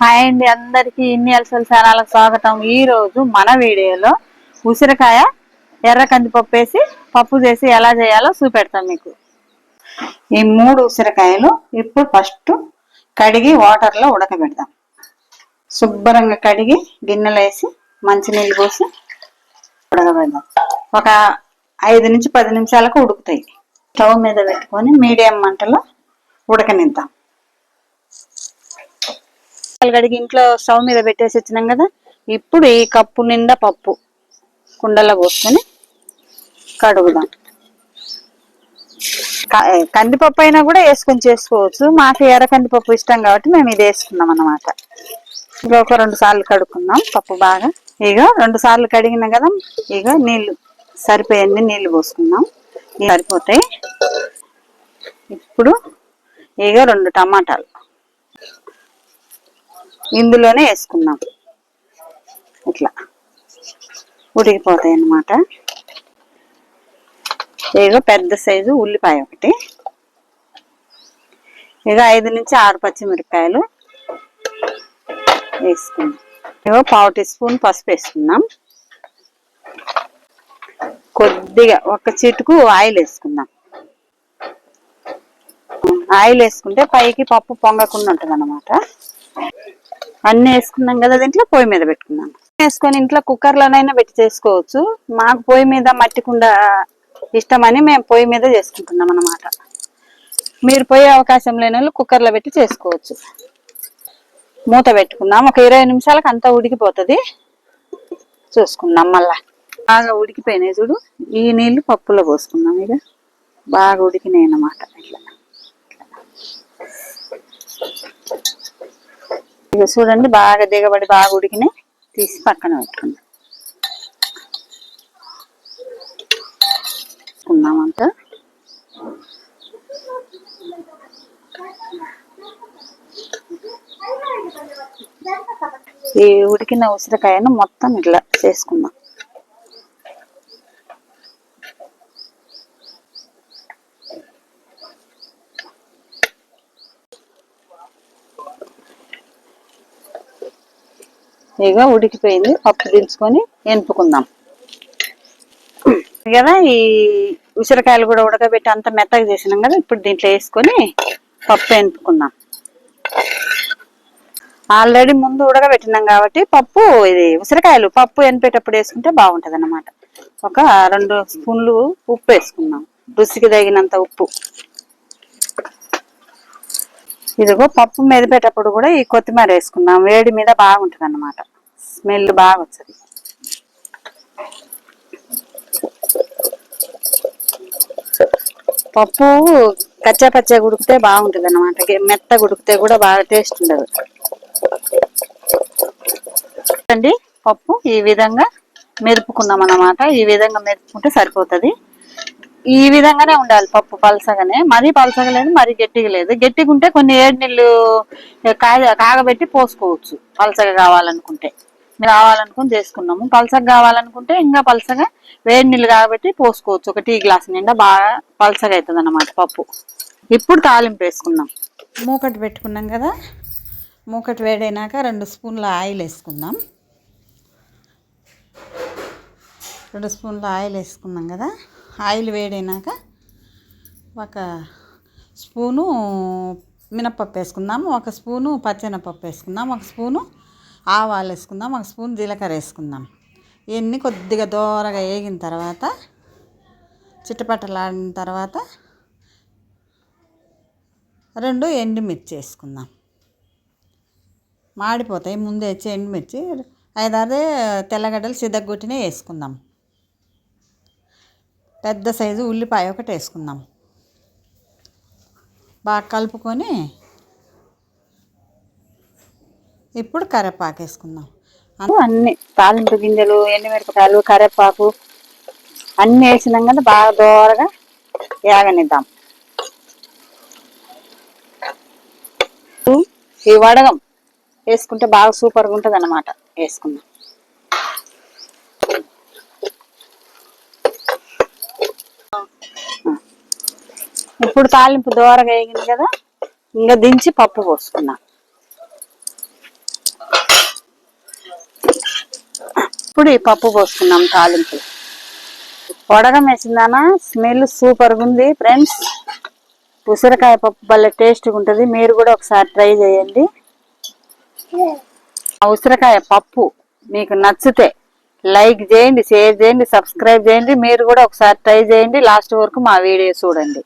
Hi అండి అందరికి ఇన్ని అలసల ఛానల్కి స్వాగతం. ఈ రోజు మన వీడియోలో ఉసిరికాయ ఎర్ర కందిపప్పు వేసి పప్పు చేసి ఎలా చేయాలో చూపెడతాం మీకు. ఈ మూడు ఉసిరికాయలు ఇప్పుడు ఫస్ట్ కడిగి వాటర్లో ఉడకబెడతాం. శుభ్రంగా కడిగి గిన్నెలో వేసి మంచినీళ్ళు పోసి ఉడకబెడదాం ఒక ఐదు నుంచి పది నిమిషాలకు ఉడుకుతాయి. స్టవ్ మీద పెట్టుకొని మీడియం మంటలో ఉడకనిద్దాం. పాలు కడిగి ఇంట్లో స్టవ్ మీద పెట్టేసి వచ్చినాం కదా ఇప్పుడు ఈ కప్పు నిండా పప్పు కుండలో పోసుకొని కడుగుదాం. కందిపప్పు అయినా కూడా వేసుకొని చేసుకోవచ్చు. మాకు ఎర్ర కందిపప్పు ఇష్టం కాబట్టి మేము ఇది వేసుకున్నాం అన్నమాట. ఇక ఒక రెండు సార్లు కడుక్కుందాం పప్పు బాగా. ఇక రెండు సార్లు కడిగినా కదా ఇక నీళ్ళు సరిపోయండి నీళ్ళు పోసుకుందాం సరిపోతాయి. ఇప్పుడు ఇక రెండు టమాటాలు. ఇందులోనే వేసుకుందాం. ఇట్లా. ఉడికిపోతాయి అన్నమాట. ఇగో పెద్ద సైజు ఉల్లిపాయ ఒకటి. ఇక ఐదు నుంచి ఆరు పచ్చిమిరపకాయలు వేసుకుందాం. ఇక పావు టీ స్పూన్ పసుపు వేసుకుందాం. కొద్దిగా ఒక చిటుకు ఆయిల్ వేసుకుందాం. ఆయిల్ వేసుకుంటే పైకి పప్పు పొంగకుండా ఉంటుంది అనమాట అన్ని వేసుకున్నాం కదా దీంట్లో పొయ్యి మీద పెట్టుకున్నాం. వేసుకొని ఇంట్లో కుక్కర్లోనైనా పెట్టి చేసుకోవచ్చు. మాకు పొయ్యి మీద మట్టి కుండ ఇష్టమని మేము పొయ్యి మీద చేసుకుంటున్నాం అన్నమాట. మీరు పోయే అవకాశం లేని వాళ్ళు కుక్కర్లో పెట్టి చేసుకోవచ్చు. మూత పెట్టుకుందాం. ఒక ఇరవై నిమిషాలకు అంతా ఉడికిపోతుంది. చూసుకుందాం మళ్ళా. బాగా ఉడికిపోయినాయి చూడు. ఈ నీళ్ళు పప్పులో పోసుకుందాం ఇక. బాగా ఉడికినాయి అన్నమాట. ఇట్లా. ఇక చూడండి బాగా దిగబడి బాగా ఉడికినాయి. తీసి పక్కన పెట్టుకుందాం అంతా. ఈ ఉడికిన ఉసిరికాయను మొత్తం ఇట్లా చేసుకుందాం. ఇక ఉడికిపోయింది. పప్పు దించుకొని ఎనుపుకుందాం కదా ఈ ఉసిరికాయలు కూడా ఉడకబెట్టి అంత మెత్తగా చేసినాం కదా ఇప్పుడు దీంట్లో వేసుకొని పప్పు ఎనుపుకుందాం ఆల్రెడీ ముందు ఉడకబెట్టినాం కాబట్టి పప్పు ఇది ఉసిరికాయలు పప్పు ఎనిపేటప్పుడు వేసుకుంటే బాగుంటది అన్నమాట ఒక రెండు స్పూన్లు ఉప్పు వేసుకుందాం. రుచికి తగినంత ఉప్పు. ఇదిగో పప్పు మెదిపేటప్పుడు కూడా ఈ కొత్తిమీర వేసుకున్నాం వేడి మీద బాగుంటుంది అన్నమాట స్మెల్ బాగా వస్తుంది. పప్పు కచ్చా పచ్చగా ఉడికితే బాగుంటుంది అనమాట మెత్త ఉడికితే కూడా బాగా టేస్ట్ ఉండదు. అండి పప్పు ఈ విధంగా మెరుపుకున్నాం అన్నమాట ఈ విధంగా మెరుపుకుంటే సరిపోతుంది. ఈ విధంగానే ఉండాలి పప్పు పలసగానే. మరీ పలసగా లేదు మరీ గట్టిగా లేదు. గట్టిగా ఉంటే కొన్ని ఏడు నీళ్ళు కాయ కాగబెట్టి పోసుకోవచ్చు. పలసగా కావాలనుకుంటే. కావాలనుకుని చేసుకున్నాము. పలసగా కావాలనుకుంటే ఇంకా పలసగా వేడి నీళ్ళు కాగబెట్టి పోసుకోవచ్చు. ఒక టీ గ్లాస్ నిండా బాగా పలసగా అవుతుంది అన్నమాట పప్పు. ఇప్పుడు తాలింపు వేసుకుందాం. మూకటి పెట్టుకున్నాం కదా. మూకటి వేడైనాక రెండు స్పూన్ల ఆయిల్ వేసుకుందాం. రెండు స్పూన్ల ఆయిల్ వేసుకున్నాం కదా. ఆయిల్ వేడైనాక ఒక స్పూను మినప్పప్పు వేసుకుందాం ఒక స్పూను పచ్చెనపప్పు వేసుకుందాం ఒక స్పూను ఆవాలు వేసుకుందాం ఒక స్పూన్ జీలకర్ర వేసుకుందాం. ఇవన్నీ కొద్దిగా దోరగా వేగిన తర్వాత చిట్టపట్టలాడిన తర్వాత రెండు ఎండుమిర్చి వేసుకుందాం. మాడిపోతాయి ముందే వచ్చి ఎండుమిర్చి. ఐదారు తెల్లగడ్డలు సిద్ధగొట్టినే వేసుకుందాం. పెద్ద సైజు ఉల్లిపాయ ఒకటి వేసుకుందాం. బాగా కలుపుకొని ఇప్పుడు కరివేపాకు వేసుకుందాం. అన్ని తాలింపు గింజలు ఎండుమిరపకాయలు కరివేపాకు అన్ని వేసినాం కదా బాగా దోరగా వేగనిద్దాం ఈ వడగం వేసుకుంటే బాగా సూపర్గా ఉంటుంది అన్నమాట వేసుకుందాం. ఇప్పుడు తాలింపు దోరగా వేగింది కదా ఇంకా దించి పప్పు పోసుకున్నా. ఇప్పుడు ఈ పప్పు పోసుకున్నాం తాలింపు పొడగం మేసిందానా స్మెల్ సూపర్గా ఉంది ఫ్రెండ్స్. ఉసిరికాయ పప్పు భలే టేస్ట్గా ఉంటుంది మీరు కూడా ఒకసారి ట్రై చేయండి. ఆ ఉసిరికాయ పప్పు మీకు నచ్చితే లైక్ చేయండి షేర్ చేయండి సబ్స్క్రైబ్ చేయండి. మీరు కూడా ఒకసారి ట్రై చేయండి. లాస్ట్ వరకు మా వీడియో చూడండి.